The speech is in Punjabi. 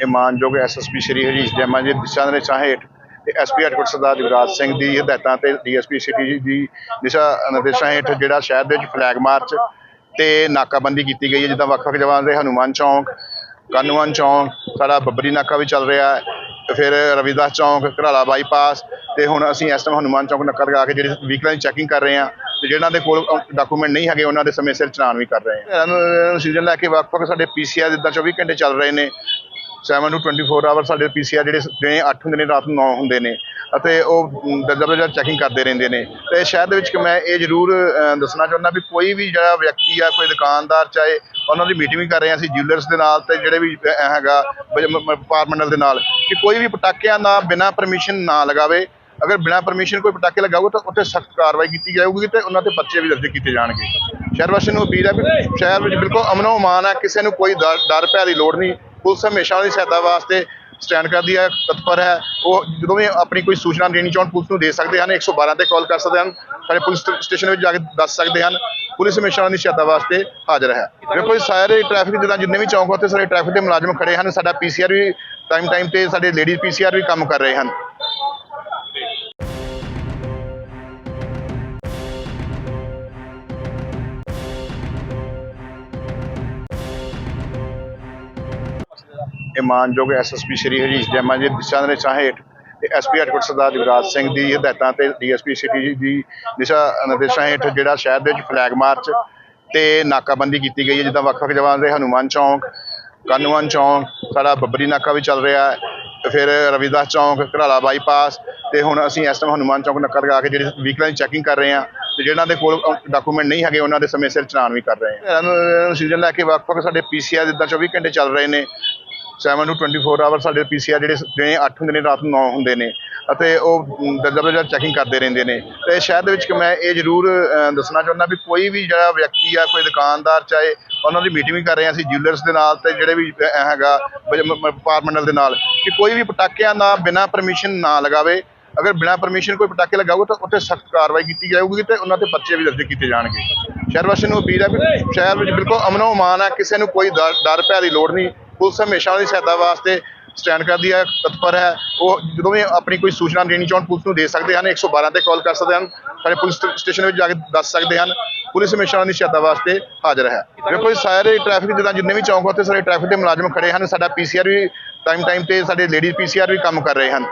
ਇਹ ਮਾਨਯੋਗ ਐਸਐਸਪੀ ਸ਼੍ਰੀ ਹਰੀਸ਼ ਜੈਮਾ ਜੀ, ਦਿਸ਼ਾ ਨਿਰਦੇਸ਼ਾਂ ਹੇਠ ਤੇ ਐਸਪੀ ਹੈਡਕੁਆਟਰ ਸਰਦਾਰ ਜਗਰਾਜ ਸਿੰਘ ਦੀ ਹਦਾਇਤਾਂ ਤੇ ਡੀਐਸਪੀ ਸਿਟੀ ਦੀ ਦਿਸ਼ਾ ਨਿਰਦੇਸ਼ਾਂ ਹੇਠ ਜਿਹੜਾ ਸ਼ਹਿਰ ਦੇ ਵਿੱਚ ਫਲੈਗ ਮਾਰਚ ਤੇ ਨਾਕਾਬੰਦੀ ਕੀਤੀ ਗਈ ਹੈ, ਜਿੱਦਾਂ ਵੱਖ-ਵੱਖ ਜਗ੍ਹਾਵਾਂ ਦੇ ਹਨੂਮਾਨ ਚੌਂਕ, ਕਾਨੂੰਨ ਚੌਂਕ, ਸਾਡਾ ਬੱਬਰੀ ਨਾਕਾ ਵੀ ਚੱਲ ਰਿਹਾ ਹੈ ਫਿਰ ਰਵਿਦਾਸ ਚੌਂਕ, ਘਰਾਲਾ ਬਾਈਪਾਸ ਤੇ ਹੁਣ ਅਸੀਂ ਇਸ ਟਾਈਮ ਹਨੂਮਾਨ ਚੌਂਕ ਨੱਕਾ ਲਗਾ ਕੇ ਜਿਹੜੇ ਵਹੀਕਲਾਂ ਦੀ ਚੈਕਿੰਗ ਕਰ ਰਹੇ ਹਾਂ ਤੇ ਜਿਹਨਾਂ ਦੇ ਕੋਲ ਡਾਕੂਮੈਂਟ ਨਹੀਂ ਹੈਗੇ, ਉਹਨਾਂ ਦੇ ਸਮੇਂ ਸਿਰ ਚਲਾਨ ਵੀ ਕਰ ਰਹੇ ਹਾਂ। ਸੀਜ਼ਨ ਲੈ ਕੇ ਵੱਖ-ਵੱਖ ਸਾਡੇ ਪੀਸੀਆਰ ਜਿੱਦਾਂ 24 ਘੰਟੇ ਚੱਲ ਰਹੇ ਨੇ 7 ਟੂ 24 ਆਵਰ ਸਾਡੇ ਪੀਸੀਆਰ ਜਿਹੜੇ ਦਿਨੇ 8 ਹੁੰਦੇ ਨੇ, ਰਾਤ ਨੂੰ 9 ਹੁੰਦੇ ਨੇ ਅਤੇ ਉਹ ਦਰਜਾ ਚੈਕਿੰਗ ਕਰਦੇ ਰਹਿੰਦੇ ਨੇ। ਤੇ ਸ਼ਹਿਰ ਦੇ ਵਿੱਚ ਮੈਂ ਇਹ ਜ਼ਰੂਰ ਦੱਸਣਾ ਚਾਹੁੰਦਾ ਵੀ ਕੋਈ ਵੀ ਜਿਹੜਾ ਵਿਅਕਤੀ ਆ, ਕੋਈ ਦੁਕਾਨਦਾਰ ਚਾਹੇ ਉਹਨਾਂ ਦੀ ਮੀਟਿੰਗ ਵੀ ਕਰ ਰਹੇ ਹਾਂ ਅਸੀਂ ਜਿਊਲਰਸ ਦੇ ਨਾਲ ਤੇ ਜਿਹੜੇ ਵੀ ਹੈਗਾ ਡਿਪਾਰਟਮੈਂਟਲ ਦੇ ਨਾਲ ਕਿ ਕੋਈ ਵੀ ਪਟਾਕਿਆਂ ਦਾ ਬਿਨਾਂ ਪਰਮਿਸ਼ਨ ਨਾ ਲਗਾਵੇ। ਅਗਰ ਬਿਨਾਂ ਪਰਮਿਸ਼ਨ ਕੋਈ ਪਟਾਕੇ ਲਗਾਊਗਾ ਤਾਂ ਉੱਤੇ ਸਖਤ ਕਾਰਵਾਈ ਕੀਤੀ ਜਾਊਗੀ ਤੇ ਉਹਨਾਂ ਤੇ ਪਰਚੇ ਵੀ ਦਰਜ ਕੀਤੇ ਜਾਣਗੇ। ਸ਼ਹਿਰ ਵਾਸੀਆਂ ਨੂੰ ਅਪੀਲ ਹੈ ਵੀ ਸ਼ਹਿਰ ਵਿੱਚ ਬਿਲਕੁਲ ਅਮਨੋ ਅਮਾਨ ਹੈ, ਕਿਸੇ ਨੂੰ ਕੋਈ ਡਰ ਡਰ ਭੈ ਦੀ ਲੋੜ ਨਹੀਂ। ਪੁਲਿਸ ਹਮੇਸ਼ਾ ਉਹਦੀ ਸਹਾਇਤਾ ਵਾਸਤੇ ਸਟੈਂਡ ਕਰਦੀ ਹੈ, ਤਤਪਰ ਹੈ। ਉਹ ਜਦੋਂ ਵੀ ਆਪਣੀ ਕੋਈ ਸੂਚਨਾ ਦੇਣੀ ਚਾਹਣ, ਪੁਲਿਸ ਨੂੰ ਦੇ ਸਕਦੇ ਹਨ 112 ਤੇ ਕਾਲ ਕਰ ਸਕਦੇ ਹਨ। ਸਾਡੇ ਪੁਲਿਸ ਸਟੇਸ਼ਨ ਵਿੱਚ ਜਾ ਕੇ ਦੱਸ ਸਕਦੇ ਹਨ। ਪੁਲਿਸ ਹਮੇਸ਼ਾ ਉਹਨਾਂ ਦੀ ਸਹਾਇਤਾ ਵਾਸਤੇ ਹਾਜ਼ਰ ਹੈ। ਦੇਖੋ ਜੀ ਸਾਰੇ ਟ੍ਰੈਫਿਕ ਜਿੱਦਾਂ ਜਿੰਨੇ ਵੀ ਚੌਂਕ ਉੱਤੇ ਸਾਰੇ ਟ੍ਰੈਫਿਕ ਦੇ ਮੁਲਾਜ਼ਮ ਖੜੇ ਹਨ। ਸਾਡਾ ਪੀਸੀਆਰ ਵੀ ਟਾਈਮ ਟਾਈਮ ਤੇ ਸਾਡੇ ਲੇਡੀਜ਼ ਪੀਸੀਆਰ ਵੀ ਕੰਮ ਕਰ ਰਹੇ ਹਨ। ਇਹ ਮਾਨਯੋਗ ਐਸਐਸਪੀ ਸ਼੍ਰੀ ਹਰੀਸ਼ ਜੈਮਾ ਜੀ ਦਿਸ਼ਾ ਨਿਰਦੇਸ਼ਾਂ ਹੇਠ ਤੇ ਐਸਪੀ ਹੈਡਕੁਆਟਰ ਸਰਦਾਰ ਜਗਰਾਜ ਸਿੰਘ ਦੀ ਹਦਾਇਤਾਂ ਤੇ ਡੀਐਸਪੀ ਸਿਟੀ ਦੀ ਦਿਸ਼ਾ ਨਿਰਦੇਸ਼ਾਂ ਹੇਠ ਜਿਹੜਾ ਸ਼ਹਿਰ ਦੇ ਵਿੱਚ ਫਲੈਗ ਮਾਰਚ ਤੇ ਨਾਕਾਬੰਦੀ ਕੀਤੀ ਗਈ ਹੈ, ਜਿੱਦਾਂ ਵੱਖ-ਵੱਖ ਜਗ੍ਹਾ 'ਤੇ ਹਨੂਮਾਨ ਚੌਂਕ, ਕਾਨੂੰਨ ਚੌਂਕ, ਸਾਡਾ ਬੱਬਰੀ ਨਾਕਾ ਵੀ ਚੱਲ ਰਿਹਾ ਹੈ ਫਿਰ ਰਵਿਦਾਸ ਚੌਂਕ, ਘਰਾਲਾ ਬਾਈਪਾਸ ਤੇ ਹੁਣ ਅਸੀਂ ਇਸ ਟਾਈਮ ਹਨੂਮਾਨ ਚੌਂਕ ਨੱਕਾ ਲਗਾ ਕੇ ਜਿਹੜੇ ਵਹੀਕਲਾਂ ਦੀ ਚੈਕਿੰਗ ਕਰ ਰਹੇ ਹਾਂ ਤੇ ਜਿਹਨਾਂ ਦੇ ਕੋਲ ਡਾਕੂਮੈਂਟ ਨਹੀਂ ਹੈਗੇ, ਉਹਨਾਂ ਦੇ ਸਮੇਂ ਸਿਰ ਚਲਾਨ ਵੀ ਕਰ ਰਹੇ ਹਾਂ। ਇਹਨਾਂ ਨੂੰ ਸੀਜ਼ਨ ਲੈ ਕੇ ਵੱਖ-ਵੱਖ ਸਾਡੇ ਪੀਸੀਆਰ ਜਿੱਦਾਂ 24 ਘੰਟੇ ਚੱਲ ਰਹੇ ਨੇ 7 ਟੂ 24 ਆਵਰ ਸਾਡੇ ਪੀਸੀਆਰ ਜਿਹੜੇ ਦਿਨੇ 8 ਹੁੰਦੇ ਨੇ ਰਾਤ ਨੂੰ 9 ਹੁੰਦੇ ਨੇ ਅਤੇ ਉਹ ਦਰਜਾ ਚੈਕਿੰਗ ਕਰਦੇ ਰਹਿੰਦੇ ਨੇ। ਤੇ ਸ਼ਹਿਰ ਦੇ ਵਿੱਚ ਕਿ ਮੈਂ ਇਹ ਜ਼ਰੂਰ ਦੱਸਣਾ ਚਾਹੁੰਦਾ ਵੀ ਕੋਈ ਵੀ ਜਿਹੜਾ ਵਿਅਕਤੀ ਆ ਕੋਈ ਦੁਕਾਨਦਾਰ ਚਾਹੇ ਉਹਨਾਂ ਦੀ ਮੀਟਿੰਗ ਵੀ ਕਰ ਰਹੇ ਹਾਂ ਅਸੀਂ ਜਿਊਲਰਸ ਦੇ ਨਾਲ ਤੇ ਜਿਹੜੇ ਵੀ ਅ, ਹੈਗਾ ਡਿਪਾਰਟਮੈਂਟਲ ਦੇ ਨਾਲ ਕਿ ਕੋਈ ਵੀ ਪਟਾਕਿਆਂ ਦਾ ਬਿਨਾਂ ਪਰਮਿਸ਼ਨ ਨਾ ਲਗਾਵੇ। ਅਗਰ ਬਿਨਾਂ ਪਰਮਿਸ਼ਨ ਕੋਈ ਪਟਾਕੇ ਲਗਾਊਗਾ ਤਾਂ ਉੱਥੇ ਸਖਤ ਕਾਰਵਾਈ ਕੀਤੀ ਜਾਊਗੀ ਤੇ ਉਹਨਾਂ ਤੇ ਪਰਚੇ ਵੀ ਦਰਜ ਕੀਤੇ ਜਾਣਗੇ। ਸ਼ਹਿਰ ਵਾਸੀਆਂ ਨੂੰ ਅਪੀਲ ਹੈ ਕਿ ਸ਼ਹਿਰ ਵਿੱਚ ਬਿਲਕੁਲ ਅਮਨੋ ਅਮਾਨ ਹੈ ਕਿਸੇ ਨੂੰ ਕੋਈ ਡਰ ਡਰ ਭੈ ਦੀ ਲੋੜ ਨਹੀਂ। ਪੁਲਿਸ ਹਮੇਸ਼ਾ ਉਹਦੀ ਸਹਾਇਤਾ ਵਾਸਤੇ ਸਟੈਂਡ ਕਰਦੀ ਹੈ, ਤਤਪਰ ਹੈ। ਉਹ ਜਦੋਂ ਵੀ ਆਪਣੀ ਕੋਈ ਸੂਚਨਾ ਦੇਣੀ ਚਾਹਣ, ਪੁਲਿਸ ਨੂੰ ਦੇ ਸਕਦੇ ਹਨ। 112 ਤੇ ਕਾਲ ਕਰ ਸਕਦੇ ਹਨ। ਸਾਡੇ ਪੁਲਿਸ ਸਟੇਸ਼ਨ ਵਿੱਚ ਜਾ ਕੇ ਦੱਸ ਸਕਦੇ ਹਨ। ਪੁਲਿਸ ਹਮੇਸ਼ਾ ਉਹਨਾਂ ਦੀ ਸਹਾਇਤਾ ਵਾਸਤੇ ਹਾਜ਼ਰ ਹੈ। ਦੇਖੋ ਜੀ, ਸਾਰੇ ਟ੍ਰੈਫਿਕ ਜਿੱਦਾਂ, ਜਿੰਨੇ ਵੀ ਚੌਂਕ ਉੱਤੇ ਸਾਰੇ ਟ੍ਰੈਫਿਕ ਦੇ ਮੁਲਾਜ਼ਮ ਖੜੇ ਹਨ। ਸਾਡਾ ਪੀਸੀਆਰ ਵੀ ਟਾਈਮ ਟਾਈਮ ਤੇ ਸਾਡੇ ਲੇਡੀਜ਼ ਪੀਸੀਆਰ ਵੀ ਕੰਮ ਕਰ ਰਹੇ ਹਨ।